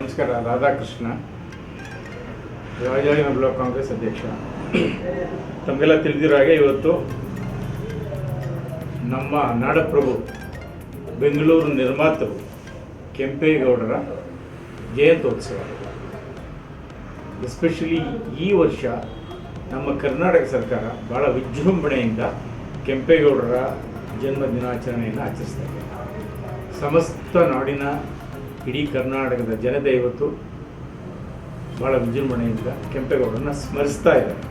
ನಮಸ್ಕಾರ, ರಾಧಾಕೃಷ್ಣ. ರಾಜಾಗಿನ ಬ್ಲಾಕ್ ಕಾಂಗ್ರೆಸ್ ಅಧ್ಯಕ್ಷ. ತಮಗೆಲ್ಲ ತಿಳಿದಿರೋ ಹಾಗೆ ಇವತ್ತು ನಮ್ಮ ನಾಡಪ್ರಭು, ಬೆಂಗಳೂರು ನಿರ್ಮಾತೃ ಕೆಂಪೇಗೌಡರ ಜಯಂತ್ಯೋತ್ಸವ. ಎಸ್ಪೆಷಲಿ ಈ ವರ್ಷ ನಮ್ಮ ಕರ್ನಾಟಕ ಸರ್ಕಾರ ಭಾಳ ವಿಜೃಂಭಣೆಯಿಂದ ಕೆಂಪೇಗೌಡರ ಜನ್ಮ ದಿನಾಚರಣೆಯನ್ನು ಆಚರಿಸ್ತಾ ಇದೆ. ಸಮಸ್ತ ನಾಡಿನ ಇಡೀ ಕರ್ನಾಟಕದ ಜನತೆ ಇವತ್ತು ಭಾಳ ವಿಜೃಂಭಣೆಯಿಂದ ಕೆಂಪೇಗೌಡರನ್ನ ಸ್ಮರಿಸ್ತಾ ಇದ್ದಾರೆ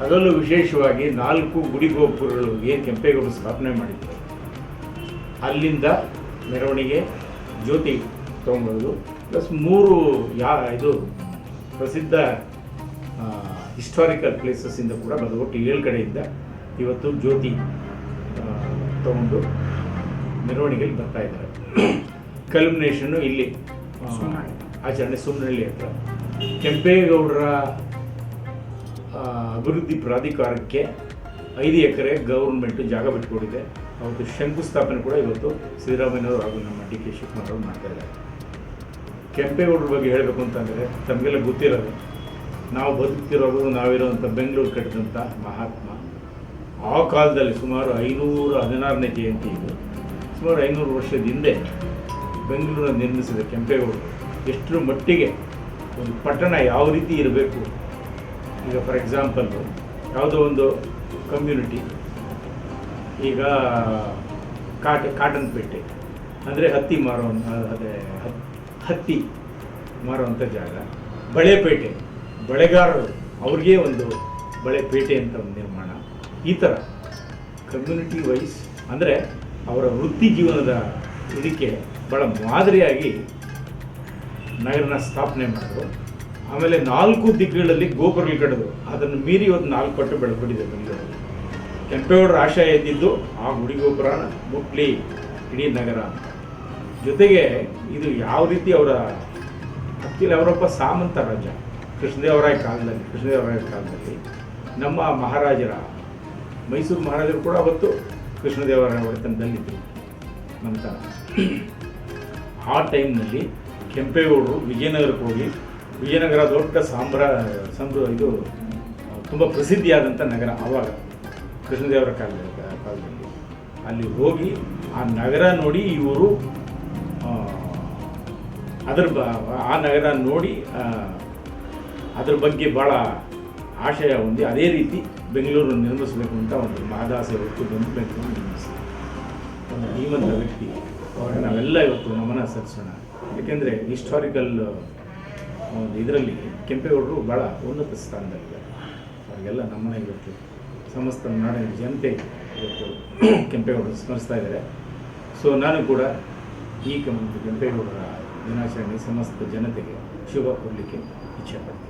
ಅದರಲ್ಲೂ ವಿಶೇಷವಾಗಿ ನಾಲ್ಕು ಗುಡಿ ಗೋಪುರಗಳು ಏನು ಕೆಂಪೇಗೌಡರು ಸ್ಥಾಪನೆ ಮಾಡಿದ್ದಾರೆ ಅಲ್ಲಿಂದ ಮೆರವಣಿಗೆ, ಜ್ಯೋತಿ ತೊಗೊಂಡೋದು ಪ್ಲಸ್ ಮೂರು ಯಾ ಇದು ಪ್ರಸಿದ್ಧ ಹಿಸ್ಟಾರಿಕಲ್ ಪ್ಲೇಸಸ್ಸಿಂದ ಕೂಡ ಬಂದು ಒಟ್ಟು ಏಳು ಕಡೆಯಿಂದ ಇವತ್ತು ಜ್ಯೋತಿ ತಗೊಂಡು ಮೆರವಣಿಗೆಯಲ್ಲಿ ಬರ್ತಾ ಇದ್ದಾರೆ. ಕಲ್ಮಿನೇಷನ್ನು ಇಲ್ಲಿ ಆಚರಣೆ ಸುಮ್ಮನಹಳ್ಳಿ ಹತ್ರ. ಕೆಂಪೇಗೌಡರ ಅಭಿವೃದ್ಧಿ ಪ್ರಾಧಿಕಾರಕ್ಕೆ ಐದು ಎಕರೆ ಗೌರ್ಮೆಂಟು ಜಾಗ ಬಿಟ್ಕೊಂಡಿದೆ. ಅವತ್ತು ಶಂಕುಸ್ಥಾಪನೆ ಕೂಡ ಇವತ್ತು ಸಿದ್ದರಾಮಯ್ಯನವರು ಹಾಗೂ ನಮ್ಮ ಡಿ ಕೆ ಶಿವಕುಮಾರ್ ಅವರು ಮಾಡ್ತಾ ಇದ್ದಾರೆ. ಕೆಂಪೇಗೌಡರ ಬಗ್ಗೆ ಹೇಳಬೇಕು ಅಂತಂದರೆ ತಮಗೆಲ್ಲ ಗೊತ್ತಿರೋದು. ನಾವು ಬದುಕ್ತಿರೋದು ನಾವಿರೋಂಥ ಬೆಂಗಳೂರು ಕಟ್ಟಿದಂಥ ಮಹಾತ್ಮ. ಆ ಕಾಲದಲ್ಲಿ ಸುಮಾರು ಐನೂರ ಹದಿನಾರನೇ ಜಯಂತಿ ಇದು. ಸುಮಾರು ಐನೂರು ವರ್ಷದ ಹಿಂದೆ ಬೆಂಗಳೂರನ್ನು ನಿರ್ಮಿಸಿದ ಕೆಂಪೇಗೌಡರು. ಎಷ್ಟರ ಮಟ್ಟಿಗೆ ಒಂದು ಪಟ್ಟಣ ಯಾವ ರೀತಿ ಇರಬೇಕು? ಈಗ ಫಾರ್ ಎಕ್ಸಾಂಪಲ್ಲು ಯಾವುದೋ ಒಂದು ಕಮ್ಯುನಿಟಿ ಈಗ ಕಾಟ ಕಾಟನ್ ಪೇಟೆ ಅಂದರೆ ಹತ್ತಿ ಮಾರೋ ಅದೇ ಹತ್- ಹತ್ತಿ ಮಾರುವಂಥ ಜಾಗ. ಬಳೆಪೇಟೆ. ಬಳೆಗಾರರು ಅವ್ರಿಗೆ ಒಂದು ಬಳೆ ಪೇಟೆ ಅಂತ ಒಂದು ನಿರ್ಮಾಣ. ಈ ಥರ ಕಮ್ಯುನಿಟಿ ವೈಸ್ ಅಂದರೆ ಅವರ ವೃತ್ತಿ ಜೀವನದ ಇದಕ್ಕೆ ಭಾಳ ಮಾದರಿಯಾಗಿ ನಗರನ ಸ್ಥಾಪನೆ ಮಾಡಿದ್ರು. ಆಮೇಲೆ ನಾಲ್ಕು ದಿಕ್ಕುಗಳಲ್ಲಿ ಗೋಪುರಗಳು ಕಟ್ಟಿದ್ರು. ಅದನ್ನು ಮೀರಿ ಇವತ್ತು ನಾಲ್ಕು ಪಟ್ಟು ಬೆಳೆದ್ಬಿಟ್ಟಿದೆ ಬೆಂಗಳೂರಲ್ಲಿ. ಕೆಂಪೇಗೌಡರ ಆಶಯ ಇದ್ದಿದ್ದು ಆ ಗುಡಿ ಗೋಪುರನ ಮುಟ್ಲಿ ಇಡೀ ನಗರ ಜೊತೆಗೆ ಇದು ಯಾವ ರೀತಿ ಅವರ ಅಕ್ಕಿಲ್ಲ ಅವರೊಬ್ಬ ಸಾಮಂತ ರಾಜ. ಕೃಷ್ಣದೇವರಾಯ ಕಾಲದಲ್ಲಿ ಕೃಷ್ಣದೇವರಾಯ ಕಾಲದಲ್ಲಿ ನಮ್ಮ ಮಹಾರಾಜರ, ಮೈಸೂರು ಮಹಾರಾಜರು ಕೂಡ ಅವತ್ತು ಕೃಷ್ಣದೇವರಾಯ ಒಡೆತನದಲ್ಲಿದ್ದರು. ನಂತರ ಆ ಟೈಮ್ನಲ್ಲಿ ಕೆಂಪೇಗೌಡರು ವಿಜಯನಗರಕ್ಕೆ ಹೋಗಿ, ವಿಜಯನಗರ ದೊಡ್ಡ ಸಾಮ್ರಾ ಸಂಬ್ರ ಇದು, ತುಂಬ ಪ್ರಸಿದ್ಧಿಯಾದಂಥ ನಗರ ಆವಾಗ ಕೃಷ್ಣದೇವರ ಕಾಲದಲ್ಲಿ ಕಾಲದಲ್ಲಿ. ಅಲ್ಲಿ ಹೋಗಿ ಆ ನಗರ ನೋಡಿ ಇವರು ಅದರ ಆ ನಗರ ನೋಡಿ ಅದ್ರ ಬಗ್ಗೆ ಭಾಳ ಆಶಯ ಹೊಂದಿ ಅದೇ ರೀತಿ ಬೆಂಗಳೂರು ನಿರ್ಮಿಸಬೇಕು ಅಂತ ಒಂದು ಮಹದಾಸೆ ಹೊತ್ತು ಬಂದು ಬೆಂಗಳೂರು ನಿರ್ಮಿಸಿ ಒಂದು ಧೀಮಂತ ವ್ಯಕ್ತಿ. ನಾವೆಲ್ಲ ಇವತ್ತು ನಮನ ಸಲ್ಲಿಸೋಣ ಏಕೆಂದರೆ ಹಿಸ್ಟಾರಿಕಲ್ ಒಂದು ಇದರಲ್ಲಿ ಕೆಂಪೇಗೌಡರು ಭಾಳ ಉನ್ನತ ಸ್ಥಾನದಲ್ಲಿದ್ದಾರೆ. ಅವರಿಗೆಲ್ಲ ನಮ್ಮನೆ ಇವತ್ತು ಸಮಸ್ತ ನಾಡಿನ ಜನತೆ ಇವತ್ತು ಕೆಂಪೇಗೌಡರು ಸ್ಮರಿಸ್ತಾ ಇದ್ದಾರೆ. ಸೊ ನಾನು ಕೂಡ ಈ ಕೆಂಪೇಗೌಡರ ದಿನಾಚರಣೆ ಸಮಸ್ತ ಜನತೆಗೆ ಶುಭ ಕೊಡಲಿಕ್ಕೆ ಇಚ್ಛೆ ಪಡ್ತೀನಿ.